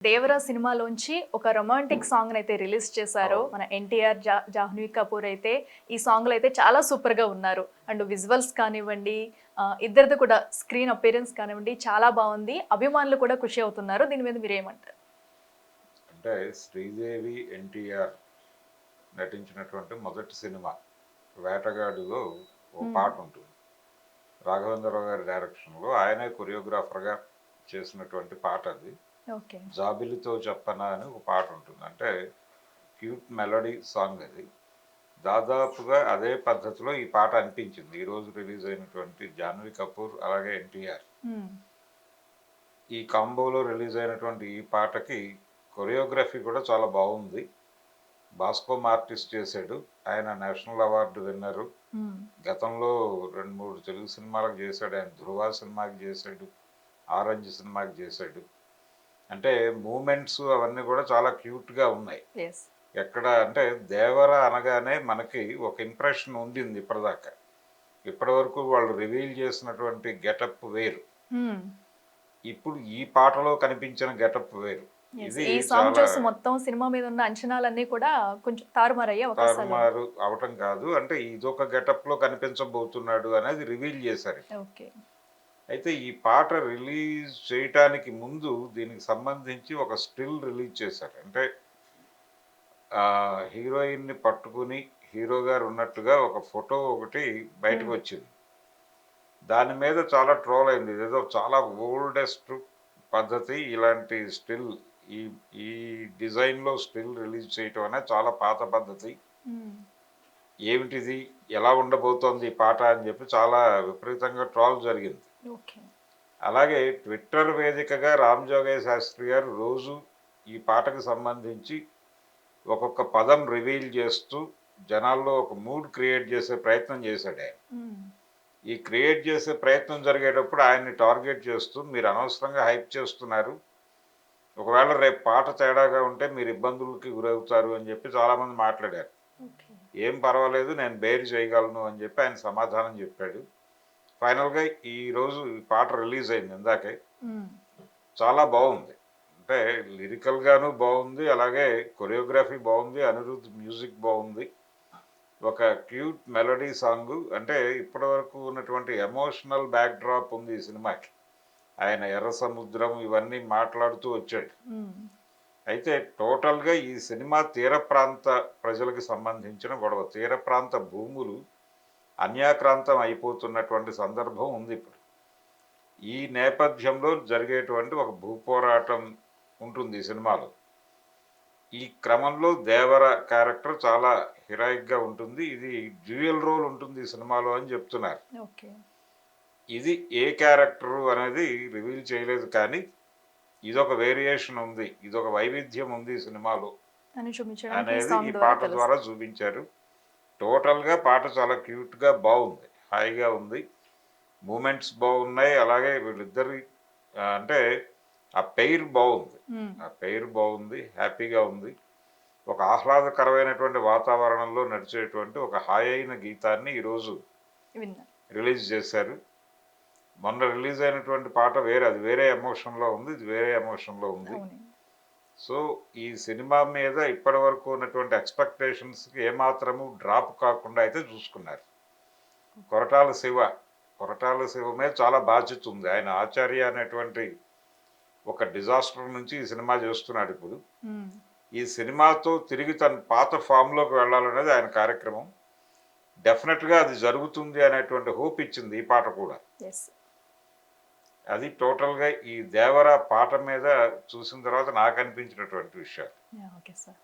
దేవరా సినిమాలోంచి ఒక romantic song అయితే release చేశారు. మన ఎన్టీఆర్ జా జాహ్నవి కపూర్ అయితే ఈ సాంగ్లో అయితే చాలా సూపర్గా ఉన్నారు. అండ్ విజువల్స్ కానివ్వండి ఇద్దరిది కూడా స్క్రీన్ అపీరెన్స్ కానివ్వండి చాలా బాగుంది. అభిమానులు కూడా ఖుషి అవుతున్నారు. దీని మీద మీరు ఏమంటారు అంటే శ్రీదేవి ఎన్టీఆర్ నటించినటువంటి మొదటి సినిమా వేటగాడులో ఓ. పాట ఉంటుంది. రాఘవేంద్రరావు గారి డైరెక్షన్లో ఆయనే కొరియోగ్రాఫర్గా చేసినటువంటి పాట అది. జాబిలితో చెప్పనా అని ఒక పాట ఉంటుంది. అంటే క్యూట్ మెలడీ సాంగ్ అది. దాదాపుగా అదే పద్ధతిలో ఈ పాట అనిపించింది. ఈరోజు రిలీజ్ అయినటువంటి జాహ్నవి కపూర్ అలాగే ఎన్టీఆర్. ఈ కాంబోలో రిలీజ్ అయినటువంటి ఈ పాటకి కొరియోగ్రఫీ కూడా చాలా బాగుంది. బాస్కోమ్ ఆర్టిస్ట్ చేశాడు. ఆయన నేషనల్ అవార్డు విన్నరు. గతంలో రెండు మూడు తెలుగు సినిమాలకు చేశాడు. ఆయన ధృవ సినిమాకి చేశాడు. ఆరెంజ్ సినిమాకి చేశాడు. అంటే మూమెంట్స్ అవన్నీ కూడా చాలా క్యూట్గా ఉన్నాయి. ఎక్కడ అంటే దేవర అనగానే మనకి ఒక ఇంప్రెషన్ ఉండింది ఇప్పటిదాకా. ఇప్పటివరకు వాళ్ళు రివీల్ చేసినటువంటి గెటప్ వేరు. ఇప్పుడు ఈ పాటలో కనిపించిన గెటప్ వేరు. ఇది సాంగ్ చూసి మొత్తం సినిమా మీద ఉన్న అంచనాలన్నీ కూడా కొంచెం తారుమారయ్యే తారుమారు అవటం కాదు. అంటే ఇదొక గెటప్లో కనిపించబోతున్నాడు అనేది రివీల్ చేశారు. అయితే ఈ పాట రిలీజ్ చేయటానికి ముందు దీనికి సంబంధించి ఒక స్టిల్ రిలీజ్ చేశారు. అంటే ఆ హీరోయిన్ని పట్టుకుని హీరో గారు ఉన్నట్టుగా ఒక ఫోటో ఒకటి బయటకు. వచ్చింది. దాని మీద చాలా ట్రోల్ అయింది. ఇదేదో చాలా ఓల్డెస్ట్ పద్ధతి ఇలాంటి స్టిల్ ఈ ఈ డిజైన్లో స్టిల్ రిలీజ్ చేయటం అనేది చాలా పాత పద్ధతి. ఏమిటిది? ఎలా ఉండబోతోంది ఈ పాట అని చెప్పి చాలా విపరీతంగా ట్రాల్ జరిగింది. అలాగే ట్విట్టర్ వేదికగా రామ్ జోగయ్య శాస్త్రి గారు రోజు ఈ పాటకు సంబంధించి ఒక్కొక్క పదం రివీల్ చేస్తూ జనాల్లో ఒక మూడ్ క్రియేట్ చేసే ప్రయత్నం చేశాడు ఆయన. ఈ క్రియేట్ చేసే ప్రయత్నం జరిగేటప్పుడు ఆయన్ని టార్గెట్ చేస్తూ మీరు అనవసరంగా హైప్ చేస్తున్నారు. ఒకవేళ రేపు పాట తేడాగా ఉంటే మీరు ఇబ్బందులకి గురవుతారు అని చెప్పి చాలామంది మాట్లాడారు. ఏం పర్వాలేదు నేను బేర్ చేయగలను అని చెప్పి ఆయన సమాధానం చెప్పాడు. ఫైనల్గా ఈ రోజు ఈ పాట రిలీజ్ అయింది ఇందాకే. చాలా బాగుంది. అంటే లిరికల్గాను బాగుంది అలాగే కొరియోగ్రఫీ బాగుంది అనిరుద్ధ్ మ్యూజిక్ బాగుంది. ఒక క్యూట్ మెలడీ సాంగ్ అంటే ఇప్పటివరకు ఉన్నటువంటి ఎమోషనల్ బ్యాక్ డ్రాప్ ఉంది ఈ సినిమాకి. ఆయన ఎర్ర సముద్రం ఇవన్నీ మాట్లాడుతూ వచ్చాడు. అయితే టోటల్గా ఈ సినిమా తీర ప్రాంత ప్రజలకు సంబంధించిన గొడవ. తీర ప్రాంత భూములు అన్యాక్రాంతం అయిపోతున్నటువంటి సందర్భం ఉంది ఇప్పుడు. ఈ నేపథ్యంలో జరిగేటువంటి ఒక భూపోరాటం ఉంటుంది ఈ సినిమాలో. ఈ క్రమంలో దేవర క్యారెక్టర్ చాలా హీరాయిక్గా ఉంటుంది. ఇది డ్యూయల్ రోల్ ఉంటుంది ఈ సినిమాలో అని చెప్తున్నారు. ఇది ఏ క్యారెక్టర్ అనేది రివీల్ చేయలేదు కానీ ఇదొక వేరియేషన్ ఉంది. ఇదొక వైవిధ్యం ఉంది ఈ సినిమాలో. అనేది ఈ పాట ద్వారా చూపించారు. టోటల్గా పాట చాలా క్యూట్గా బాగుంది హాయిగా ఉంది. మూమెంట్స్ బాగున్నాయి అలాగే వీళ్ళిద్దరి అంటే ఆ పెయిర్ బాగుంది. ఆ పెయిర్ బాగుంది హ్యాపీగా ఉంది. ఒక ఆహ్లాదకరమైనటువంటి వాతావరణంలో నడిచేటువంటి ఒక హాయైన గీతాన్ని ఈరోజు రిలీజ్ చేశారు. మొన్న రిలీజ్ అయినటువంటి పాట వేరే అది వేరే ఎమోషన్లో ఉంది. ఇది వేరే ఎమోషన్లో ఉంది. సో ఈ సినిమా మీద ఇప్పటి వరకు ఉన్నటువంటి ఎక్స్పెక్టేషన్స్కి ఏమాత్రము డ్రాప్ కాకుండా అయితే చూసుకున్నారు. కొరటాల శివ కొరటాల శివ మీద చాలా బాధ్యత ఉంది. ఆయన ఆచార్య అనేటువంటి ఒక డిజాస్టర్ నుంచి ఈ సినిమా చేస్తున్నాడు ఇప్పుడు. ఈ సినిమాతో తిరిగి తన పాత ఫామ్లోకి వెళ్ళాలనేది ఆయన కార్యక్రమం. డెఫినెట్గా అది జరుగుతుంది అనేటువంటి హోప్ ఇచ్చింది ఈ పాట కూడా. అది టోటల్గా ఈ దేవర పాట మీద చూసిన తర్వాత నాకు అనిపించినటువంటి విషయాలు. Okay sir.